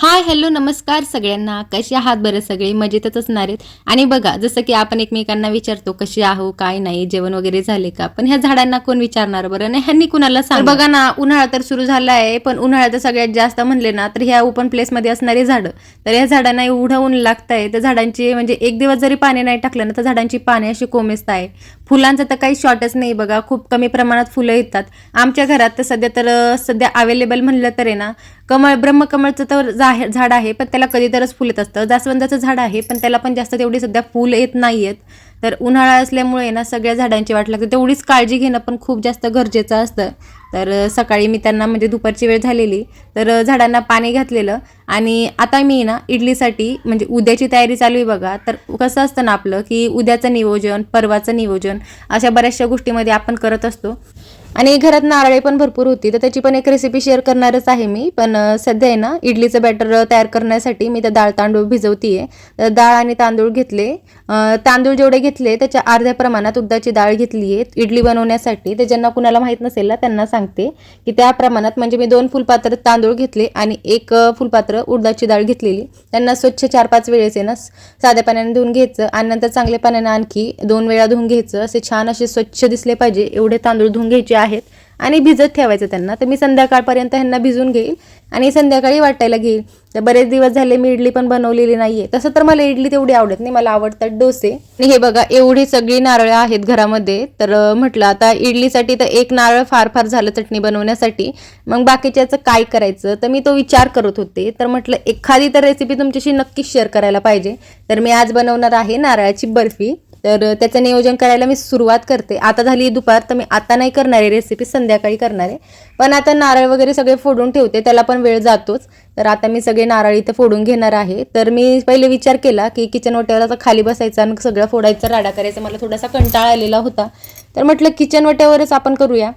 Hi hello नमस्कार सगळ्यांना. कसे आहात बरं सगळे? मजेतच असणार आहेत. आणि बघा जसं की आपण एकमेकांना विचारतो कशी आहो काय नाही जेवण वगैरे झाले का? पण ह्या झाडांना कोण विचारणार बरं? नाही ह्यांनी कुणाला सांग बघा ना उन्हाळा तर सुरू झाला आहे पण उन्हाळ्यात सगळ्यात जास्त म्हणले ना तर ह्या ओपन प्लेसमध्ये असणारी झाडं. तर या झाडांना एवढं ऊन लागत आहे तर झाडांची म्हणजे एक दिवस जरी पाणी नाही टाकलं ना तर झाडांची पाने अशी कोमेजत आहे. फुलांचं तर काही शॉर्टच नाही बघा खूप कमी प्रमाणात फुलं येतात. आमच्या घरात तर सध्या तर सध्या अवेलेबल म्हणलं तर आहे ना कमळ ब्रह्मकमळचं तर आहे झाड आहे पण त्याला कधीतरच फुल येत असतं. जास्वंदाचं झाड आहे पण त्याला पण जास्त तेवढी सध्या फुल येत नाही आहेत तर उन्हाळा असल्यामुळे ना सगळ्या झाडांची वाट लागते. तेवढीच काळजी घेणं पण खूप जास्त गरजेचं असतं. तर सकाळी मी त्यांना म्हणजे दुपारची वेळ झालेली. तर झाडांना पाणी घातलेलं. आणि आता मी ना इडलीसाठी म्हणजे उद्याची तयारी चालू आहे बघा. तर कसं असतं ना आपलं की उद्याचं नियोजन परवाचं नियोजन अशा बऱ्याचशा गोष्टीमध्ये आपण करत असतो. आणि घरात नारळे पण भरपूर होती तर त्याची पण एक रेसिपी शेअर करणारच आहे मी. पण सध्या आहे ना इडलीचं बॅटर तयार करण्यासाठी मी त्या डाळ तांदूळ भिजवतीये. तर डाळ आणि तांदूळ घेतले. तांदूळ जेवढे घेतले त्याच्या अर्ध्या प्रमाणात उद्दाची डाळ घेतली आहे इडली बनवण्यासाठी ते ज्यांना कुणाला माहीत नसेल ना त्यांना सांगते की त्या प्रमाणात म्हणजे मी दोन फुलपात्र तांदूळ घेतले आणि एक फुलपात्र उडदाची डाळ घेतलेली. त्यांना स्वच्छ चार पाच वेळेस आहे ना साध्या पाण्याने धुवून घ्यायचं आणि नंतर चांगल्या पाण्याने आणखी दोन वेळा धुवून घ्यायचं. असे छान असे स्वच्छ दिसले पाहिजे एवढे तांदूळ धुवून घ्यायचे आहेत आणि भिजत ठेवायचं त्यांना. तर मी संध्याकाळपर्यंत ह्यांना भिजून घेईल आणि संध्याकाळी वाटायला घेईल. तर बरेच दिवस झाले मी इडली पण बनवलेली नाहीये. तसं तर मला इडली तेवढी आवडत नाही. मला आवडतात डोसे. आणि हे बघा एवढी सगळी नारळं आहेत घरामध्ये. तर म्हटलं आता इडलीसाठी तर एक नारळ फार फार झालं चटणी बनवण्यासाठी. मग बाकीच्याचं काय करायचं? तर मी तो विचार करत होते. तर म्हटलं एखादी तर रेसिपी तुमच्याशी नक्कीच शेअर करायला पाहिजे. तर मी आज बनवणार आहे नारळाची बर्फी. तर त्याचं नियोजन करायला मी सुरुवात करते. आता झाली दुपार तर मी आता नाही करणार आहे रेसिपी संध्याकाळी करणार आहे. पण आता नारळ वगैरे सगळे फोडून ठेवते त्याला पण वेळ जातोच. तर आता मी सगळे नारळ इथे फोडून घेणार आहे. तर मी पहिले विचार केला की किचन वाट्यावर आता खाली बसायचा आणि सगळं फोडायचा राडा करायचा. मला थोडासा कंटाळा आलेला होता. तर म्हटलं किचन वाट्यावरच आपण करूया.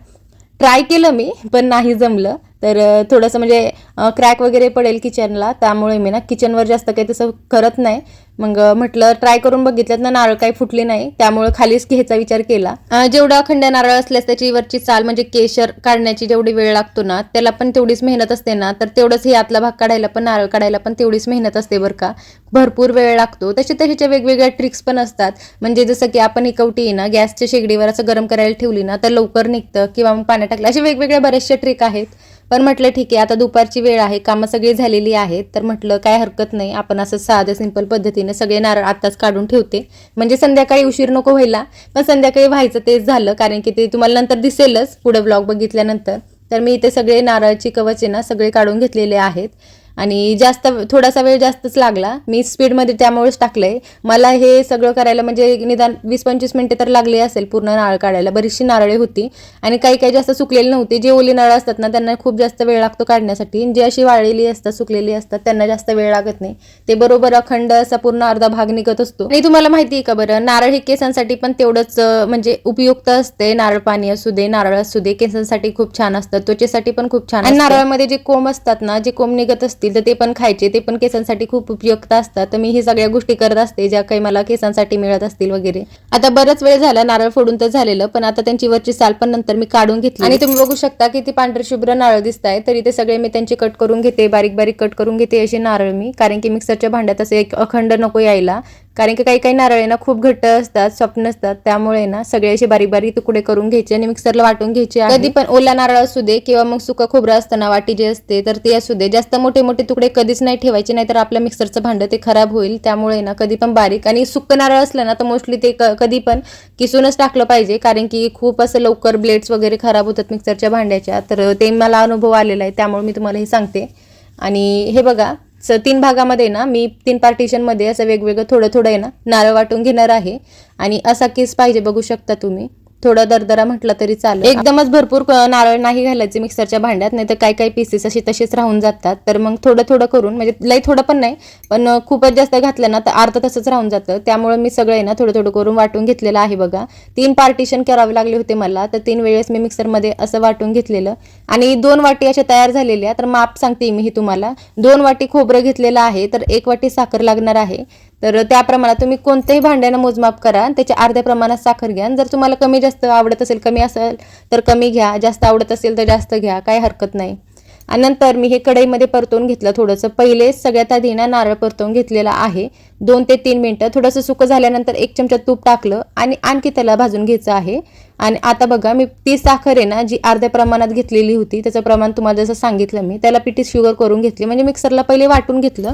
ट्राय केलं मी पण नाही जमलं. तर थोडंसं म्हणजे क्रॅक वगैरे पडेल किचनला त्यामुळे मी ना किचनवर जास्त काही तसं करत नाही. मग म्हटलं ट्राय करून बघितलं ना नारळ काही फुटली नाही त्यामुळे खालीच घ्यायचा विचार केला. जेवढा अखंड नारळ असल्यास त्याची वरची चाल म्हणजे केशर काढण्याची जेवढी वेळ लागतो ना त्याला पण तेवढीच मेहनत असते ना तर तेवढंच हे आतला भाग काढायला पण नारळ काढायला पण तेवढीच मेहनत असते बरं का. भरपूर वेळ लागतो. तसे त्याच्या वेगवेगळ्या ट्रिक्स पण असतात. म्हणजे जसं की आपण ही कवटी ना गॅसच्या शेगडीवर असं गरम करायला ठेवली ना तर लवकर निघतं किंवा मग पाण्यात टाकलं अशा वेगवेगळ्या बऱ्याचशा ट्रिक आहेत. पण म्हटलं ठीक आहे आता दुपारची वेळ आहे कामं सगळी झालेली आहेत. तर म्हटलं काय हरकत नाही आपण असं साधं सिंपल पद्धतीने सगळे नारळ आत्ताच काढून ठेवते. म्हणजे संध्याकाळी उशीर नको व्हायला पण संध्याकाळी व्हायचं तेच झालं कारण की ते तुम्हाला नंतर दिसेलच पुढे ब्लॉग बघितल्यानंतर. तर मी इथे सगळे नारळाची कवच आहे ना सगळे काढून घेतलेले आहेत. आणि जास्त थोडासा वेळ जास्तच लागला. मी स्पीडमध्ये त्यामुळेच टाकलंय. मला हे सगळं करायला म्हणजे निदान वीस पंचवीस मिनिटे तर लागली असेल पूर्ण नारळ काढायला. बरीचशी नारळे होती. आणि काही काही जास्त सुकलेली नव्हती. जे ओली नारळ असतात ना त्यांना खूप जास्त वेळ लागतो काढण्यासाठी. जे अशी वाळलेली असतात सुकलेली असतात त्यांना जास्त वेळ लागत नाही. ते बरोबर अखंड असा पूर्ण अर्धा भाग निघत असतो. आणि तुम्हाला माहिती आहे का बरं? नारळ हे केसांसाठी पण तेवढंच म्हणजे उपयुक्त असते. नारळ पाणी असू दे नारळ असू दे. केसांसाठी खूप छान असतं. त्वचेसाठी पण खूप छान आणि नारळामध्ये जे कोंब असतात ना जे कोंब निघत असतील तर ते पण खायचे ते पण केसांसाठी खूप उपयुक्त असतात. तर मी हे सगळ्या गोष्टी करत असते ज्या काही मला केसांसाठी मिळत असतील वगैरे. आता बराच वेळ झाला नारळ फोडून तर झालेलं पण आता त्यांची वरची साल पण नंतर मी काढून घेतली आणि तुम्ही बघू शकता की ती पांढरे शुभ्र नारळ दिसत आहे तरी ते सगळे मी त्यांची कट करून घेते बारीक बारीक कट करून घेते असे नारळ मी. कारण की मिक्सरच्या भांड्यात असे एक अखंड नको यायला. कारण की काही काही नारळ आहे ना खूप घट्ट असतात सॉफ्ट नसतात. त्यामुळे ना सगळे असे बारीक बारीक तुकडे करून घ्यायचे आणि मिक्सरला वाटून घ्यायचे कधी पण ओला नारळ असू दे किंवा मग सुका खोबरं असताना वाटी जे असते तर ते असू दे. जास्त मोठे मोठे तुकडे कधीच नाही ठेवायचे नाही तर आपल्या मिक्सरचं भांडं ते खराब होईल. त्यामुळे ना कधी पण बारीक आणि सुकं नारळ असलं ना तर मोस्टली ते कधी पण किसूनच टाकलं पाहिजे. कारण की खूप असं लवकर ब्लेड्स वगैरे खराब होतात मिक्सरच्या भांड्याच्या तर ते मला अनुभव आलेला आहे. त्यामुळे मी तुम्हाला हे सांगते. आणि हे बघा स तीन भागामध्ये ना मी तीन पार्टिशनमध्ये असं वेगवेगळं थोडं थोडं आहे ना नारळ वाटून घेणार आहे. आणि असा केस पाहिजे बघू शकता तुम्ही. थोडा दरदरा म्हटलं तरी चालेल. एकदमच भरपूर नारळ नाही घालायचे मिक्सरच्या भांड्यात नाही तर काही काही पीसेस असे तसेच राहून जातात. तर मग थोडं थोडं करून म्हणजे लई थोडं पण नाही पण खूपच जास्त घातलं ना तर अर्ध तसंच राहून जातं. त्यामुळे मी सगळं आहे ना थोडं थोडं करून वाटून घेतलेलं आहे बघा. तीन पार्टिशन करावे लागले होते मला तर तीन वेळेस मी मिक्सरमध्ये असं वाटून घेतलेलं. आणि दोन वाटी अशा तयार झालेल्या तर माप सांगते मी ही तुम्हाला. दोन वाटी खोबरं घेतलेलं आहे तर एक वाटी साखर लागणार आहे. तर त्या प्रमाणात तुम्ही कोणत्याही भांड्यानं मोजमाप करा त्याच्या अर्ध्या प्रमाणात साखर घ्या. जर तुम्हाला कमी जास्त आवडत असेल कमी असेल तर कमी घ्या. जास्त आवडत असेल तर जास्त घ्या. काही हरकत नाही. आणि नंतर मी हे कढईमध्ये परतवून घेतलं थोडंसं. पहिले सगळ्यात आधी ना नारळ परतवून घेतलेला आहे. दोन ते तीन मिनटं. थोडंसं सुकं झाल्यानंतर एक चमचा तूप टाकलं आणि आणखी त्याला भाजून घ्यायचं आहे. आणि आता बघा मी ती साखर आहे ना जी अर्ध्या प्रमाणात घेतलेली होती त्याचं प्रमाण तुम्हाला जसं सांगितलं मी त्याला पिठी शुगर करून घेतली. म्हणजे मिक्सरला पहिले वाटून घेतलं.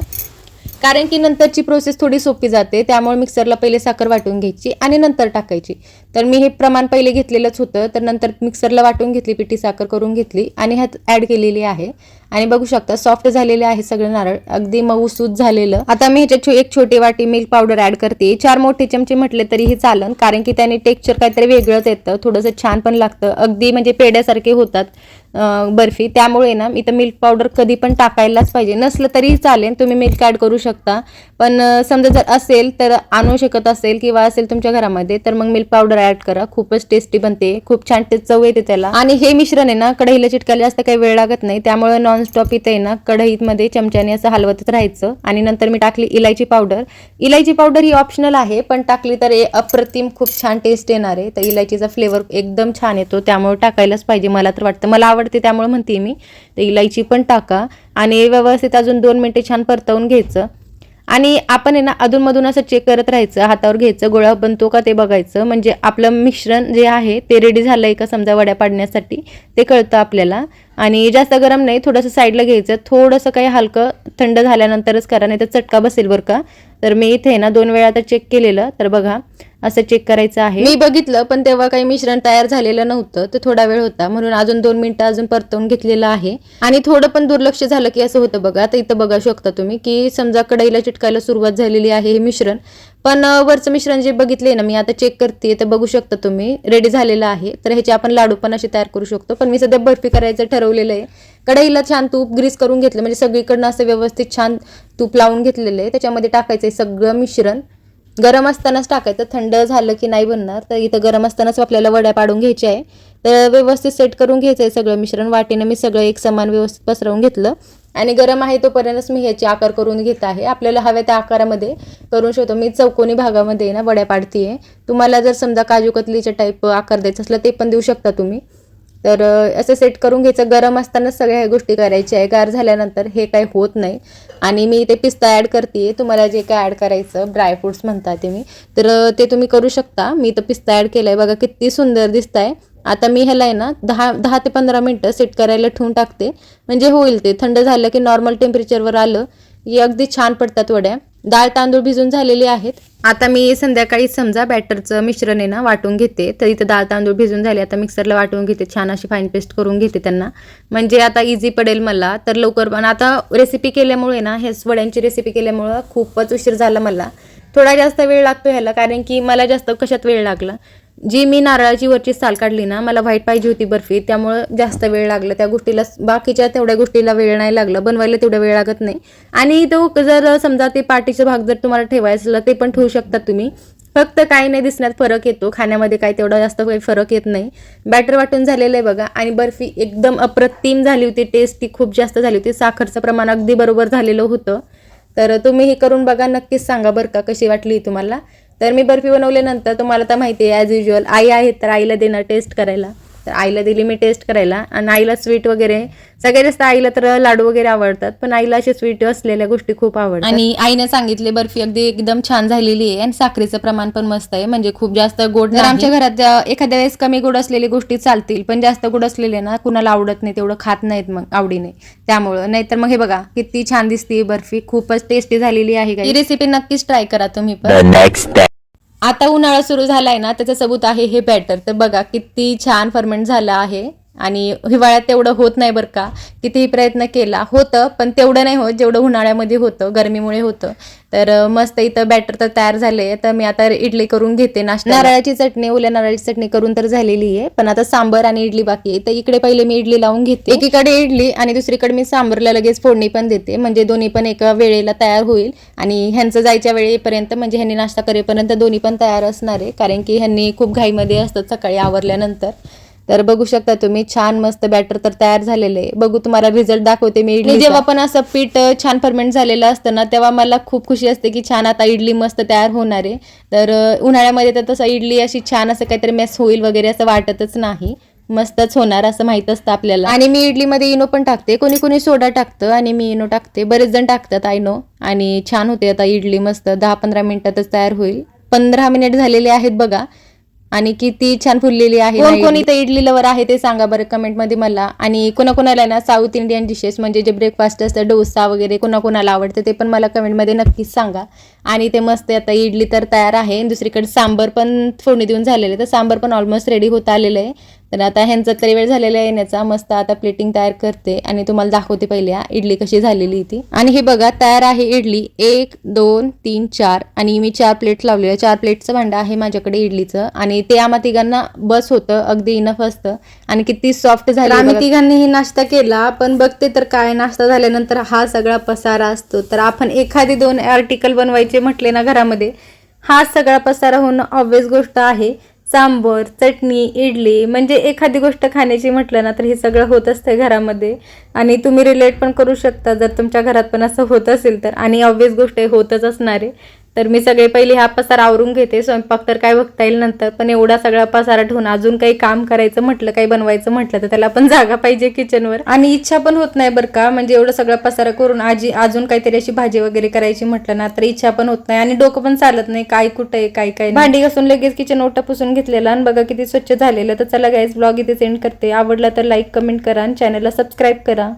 कारण की नंतरची प्रोसेस थोडी सोपी जाते त्यामुळे मिक्सरला पहिले साखर वाटून घ्यायची आणि नंतर टाकायची. तर मी हे प्रमाण पहिले घेतलेलंच होतं तर नंतर मिक्सरला वाटून घेतली पिठी साखर करून घेतली आणि ह्यात ॲड केलेली आहे. आणि बघू शकता सॉफ्ट झालेले आहे सगळं नारळ अगदी मऊसूत झालेलं. आता मी ह्याच्यात एक छोटी वाटी मिल्क पावडर ऍड करते. चार मोठे चमचे म्हटले तरी हे चालन कारण की त्याने टेक्स्चर काहीतरी वेगळंच येतं थोडंसं छान पण लागतं. अगदी म्हणजे पेड्यासारखे होतात. बर्फी. त्यामुळे ना इथं मिल्क पावडर कधी पण टाकायलाच पाहिजे. नसलं तरी चालेल तुम्ही मिल्क ॲड करू शकता. पण समजा जर असेल तर आणू शकत असेल किंवा असेल तुमच्या घरामध्ये तर मग मिल्क पावडर ॲड करा. खूपच टेस्टी बनते. खूप छान टेस्ट चव येते त्याला. आणि हे मिश्रण आहे ना कढईला चिटकायला जास्त काही वेळ लागत नाही. त्यामुळे नॉनस्टॉप इथे आहे ना कढईमध्ये चमच्याने असं हलवतच राहायचं. आणि नंतर मी टाकली इलायची पावडर इलायची पावडर ही ऑप्शनल आहे पण टाकली तर अप्रतिम खूप छान टेस्ट येणार आहे. तर इलायचीचा फ्लेवर एकदम छान येतो. त्यामुळे टाकायलाच पाहिजे मला तर वाटतं. मला आवडते त्यामुळे म्हणते मी. तर इलायची पण टाका. आणि व्यवस्थित अजून दोन मिनिटे छान परतवून घ्यायचं. आणि आपण आहे ना अधूनमधून असं चेक करत राहायचं हातावर घ्यायचं गोळा बनतो का ते बघायचं. म्हणजे आपलं मिश्रण जे आहे ते रेडी झालं आहे का समजा वड्या पाडण्यासाठी ते कळतं आपल्याला. आणि जास्त गरम नाही थोडंसं साईडला घ्यायचं. थोडंसं काही हलकं थंड झाल्यानंतरच करा नाही तर चटका बसेल बरं का. तर मी इथे ना दोन वेळा आता चेक केलेलं. तर बघा असं चेक करायचं आहे. मी बघितलं पण तेव्हा काही मिश्रण तयार झालेलं नव्हतं. ते थोडा वेळ होता. म्हणून अजून दोन मिनिटं अजून परतवून घेतलेलं आहे. आणि थोडं पण दुर्लक्ष झालं की असं होतं बघा. तर इथं बघा शकता तुम्ही की समजा कढईला चिटकायला सुरुवात झालेली आहे हे मिश्रण. पण वरचं मिश्रण जे बघितले ना मी आता चेक करते तर बघू शकता तुम्ही. रेडी झालेलं आहे. तर ह्याचे आपण लाडू पण असे तयार करू शकतो. पण मी सध्या बर्फी करायचं ठरवलेलं आहे. कढईला छान तूप ग्रीस करून घेतलं. म्हणजे सगळीकडनं असं व्यवस्थित छान तूप लावून घेतलेलं आहे. त्याच्यामध्ये टाकायचं आहे सगळं मिश्रण. गरम असतानाच टाकायचं. थंड झालं की नाही बनणार तर इथं गरम असतानाच आपल्याला वड्या पाडून घ्यायच्या आहे. तर व्यवस्थित सेट करून घ्यायचं आहे सगळं मिश्रण. वाटीनं मी सगळं एक समान व्यवस्थित पसरवून घेतलं. आणि गरम आहे तोपर्यंतच मी ह्याचे आकार करून घेत आहे. आपल्याला हव्या त्या आकारामध्ये करून शकतो मी चौकोनी भागामध्ये ना वड्या पाडतीये. तुम्हाला जर समजा काजू कतलीच्या टाईप आकार द्यायचा असला ते पण देऊ शकता तुम्ही. तर असं सेट करून घ्यायचं. गरम असताना सगळ्या ह्या गोष्टी करायच्या आहे. गार झाल्यानंतर हे काही होत नाही. आणि मी इथे पिस्ता ॲड करते. तुम्हाला जे काय ॲड करायचं ड्रायफ्रुट्स म्हणता ते मी. तर ते तुम्ही करू शकता. मी तर पिस्ता ॲड केला आहे बघा किती सुंदर दिसत आहे आता मी ह्याला आहे ना दहा दहा ते पंधरा मिनटं सेट करायला ठेवून टाकते. म्हणजे होईल ते. थंड झालं की नॉर्मल टेम्परेचरवर आलं की अगदी छान पडतात वड्या. डाळ तांदूळ भिजून झालेले आहेत. आता मी संध्याकाळी समजा बॅटरचं मिश्रण आहे ना वाटून घेते. तर इथं डाळ तांदूळ भिजून झाले. आता मिक्सरला वाटून घेते. छान अशी फाईन पेस्ट करून घेते त्यांना. म्हणजे आता इझी पडेल मला. तर लवकर पण. आता रेसिपी केल्यामुळे ना हे वड्यांची रेसिपी केल्यामुळं खूपच उशीर झाला मला. थोडा जास्त वेळ लागतो ह्याला. कारण की मला जास्त कशात वेळ लागला? जी मी नारळाची वरची साल काढली ना मला व्हाईट पाहिजे होती बर्फी त्यामुळं जास्त वेळ लागला. त्या गोष्टीला बाकीच्या तेवढ्या गोष्टीला वेळ नाही लागला. बनवायला तेवढा वेळ लागत नाही. आणि तो जर समजा ते पार्टीचा भाग जर तुम्हाला ठेवायचा ते पण ठेवू शकता तुम्ही. फक्त काही नाही दिसण्यात फरक येतो. खाण्यामध्ये काही तेवढा जास्त काही फरक येत नाही. बॅटर वाटून झालेलं आहे बघा. आणि बर्फी एकदम अप्रतिम झाली होती. टेस्ट ती खूप जास्त झाली होती. साखरचं प्रमाण अगदी बरोबर झालेलं होतं. तर तुम्ही हे करून बघा. नक्कीच सांगा बरं का कशी वाटली ही तुम्हाला? तर मी बर्फी बनवल्यानंतर तुम्हाला तर माहिती आहे ॲज युजल आई आहे तर आईला देणार टेस्ट करायला. तर आईला दिली मी टेस्ट करायला. आणि आईला स्वीट वगैरे सगळ्यात जास्त आईला तर लाडू वगैरे आवडतात पण आईला असे स्वीट असलेल्या गोष्टी खूप आवडतात. आणि आईने सांगितले बर्फी अगदी एकदम छान झालेली आहे आणि साखरेचं प्रमाण पण मस्त आहे. म्हणजे खूप जास्त गोड जर आमच्या घरात एखाद्या वेळेस कमी गोड असलेली गोष्टी चालतील पण जास्त गोड असलेले ना कुणाला आवडत नाही तेवढं खात नाहीत मग आवडीने. त्यामुळं. नाहीतर मग हे बघा किती छान दिसते बर्फी. खूपच टेस्टी झालेली आहे ही रेसिपी नक्कीच ट्राय करा तुम्ही पण. Day. आता उन्हाळा सुरू झालाय ना त्याचं सबूत आहे हे बॅटर तर बघा किती छान फर्मेंट झालं आहे. आणि हिवाळ्यात तेवढं होत नाही बरं का. कितीही प्रयत्न केला होतं पण तेवढं नाही होत जेवढं उन्हाळ्यामध्ये होतं गरमीमुळे होतं. तर मस्त इथं बॅटर तर तयार झाले तर मी आता इडली करून घेते नाश्ता नारळाची चटणी ओल्या नारळाची चटणी करून तर झालेली आहे पण आता सांबर आणि इडली बाकी आहे. तर इकडे पहिले मी इडली लावून घेते. एकीकडे इडली आणि दुसरीकडे मी सांबरला लगेच फोडणी पण देते. म्हणजे दोन्ही पण एका वेळेला तयार होईल. आणि ह्यांचं जायच्या वेळेपर्यंत म्हणजे ह्यांनी नाश्ता करेपर्यंत दोन्ही पण तयार असणार आहे. कारण की ह्यांनी खूप घाईमध्ये असतात सकाळी आवरल्यानंतर. तर बघू शकता तुम्ही छान मस्त बॅटर तर तयार झालेलं आहे. बघू तुम्हाला रिझल्ट दाखवते मी इडली जेव्हा पण असं पीठ छान फर्मेंट झालेलं असतं ना तेव्हा मला खूप खुशी असते की छान आता इडली मस्त तयार होणार आहे. तर उन्हाळ्यामध्ये तर तसं इडली अशी छान असं काहीतरी मेस होईल वगैरे असं वाटतच नाही. मस्तच होणार असं माहीत असतं आपल्याला. आणि मी इडलीमध्ये इनो पण टाकते. कोणी कोणी सोडा टाकतं आणि मी इनो टाकते. बरेच जण टाकतात आयनो आणि छान होते आता इडली मस्त दहा पंधरा मिनिटातच तयार होईल. पंधरा मिनिट झालेले आहेत बघा. आणि किती छान फुललेली आहे कोण कोणी तर इडली लवर आहे ते सांगा बरं कमेंटमध्ये मला. आणि कोणाकोणाला ना साऊथ इंडियन डिशेस म्हणजे जे ब्रेकफास्ट असतं डोसा वगैरे कोणाकोणाला आवडतं ते पण मला कमेंटमध्ये नक्कीच सांगा. आणि ते मस्त आता इडली तर तयार आहे. दुसरीकडे सांबर पण फोडणी देऊन झालेलं तर सांबर पण ऑलमोस्ट रेडी होत आलेलं आहे. तर आता ह्यांचा तरी वेळ झालेला आहे येण्याचा. मस्त आता प्लेटिंग तयार करते. आणि तुम्हाला दाखवते पहिले इडली कशी झालेली ती. आणि हे बघा तयार आहे इडली. एक दोन तीन चार. आणि मी चार प्लेट लावलेलं चार प्लेटचं भांडं आहे माझ्याकडे इडलीचं. आणि ते आम्हा तिघांना बस होतं. अगदी इनफ असतं. आणि किती सॉफ्ट झालं आम्ही तिघांनीही नाश्ता केला. पण बघते तर काय नाश्ता झाल्यानंतर हा सगळा पसारा असतो. तर आपण एखादी दोन आर्टिकल बनवायचे म्हटले ना घरामध्ये. हा सगळा पसारा होणं ऑब्विस गोष्ट आहे. सांबर चटणी इडली म्हणजे एखादी गोष्ट खाण्याची म्हटलं ना तर हे सगळं होत असतं घरामध्ये. आणि तुम्ही रिलेट पण करू शकता. जर तुमच्या घरात पण असं होत असेल तर. आणि ऑब्विस गोष्ट हे होतच असणार आहे. तर मी सगळे पहिले हा पसारा आवरून घेते स्वयंपाक तर काय बघता येईल नंतर पण एवढा सगळा पसारा ठेवून अजून काही काम करायचं म्हटलं काही बनवायचं म्हटलं तर त्याला पण जागा पाहिजे किचनवर आणि इच्छा पण होत नाही बरं का म्हणजे एवढं सगळा पसारा करून आजी अजून काहीतरी अशी भाजी वगैरे करायची म्हटलं ना तर इच्छा पण होत नाही आणि डोकं पण चालत नाही काय कुठं आहे काय काय भांडी घासून लगेच किचन ओटा पुसून घेतलेला आणि बघा किती स्वच्छ झालेलं. तर चला गाईज ब्लॉग इथे सेंड करते. आवडला तर लाईक कमेंट करा आणि चॅनलला सबस्क्राईब करा.